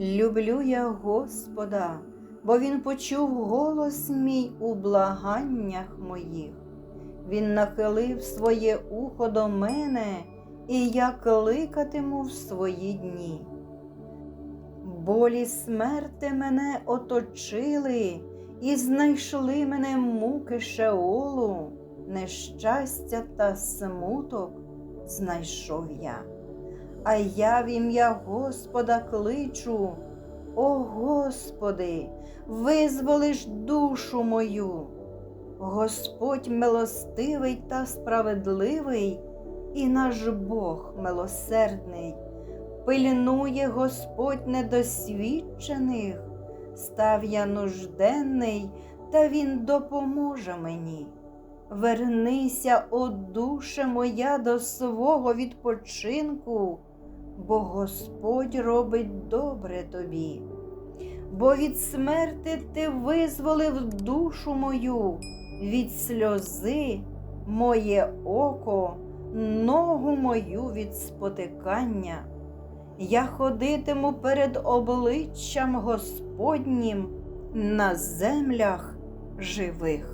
Люблю я Господа, бо Він почув голос мій у благаннях моїх. Він нахилив своє ухо до мене, і я кликатиму в свої дні. Болі смерти мене оточили, і знайшли мене муки Шеолу, нещастя та смуток знайшов я. А я в ім'я Господа кличу, о Господи, визволиш душу мою. Господь милостивий та справедливий, і наш Бог милосердний. Пильнує Господь недосвідчених, став я нужденний, та Він допоможе мені. Вернися, о душе моя, до свого відпочинку, бо Господь робить добре тобі. Бо від смерти ти визволив душу мою, від сльози моє око, ногу мою від спотикання. Я ходитиму перед обличчям Господнім на землях живих.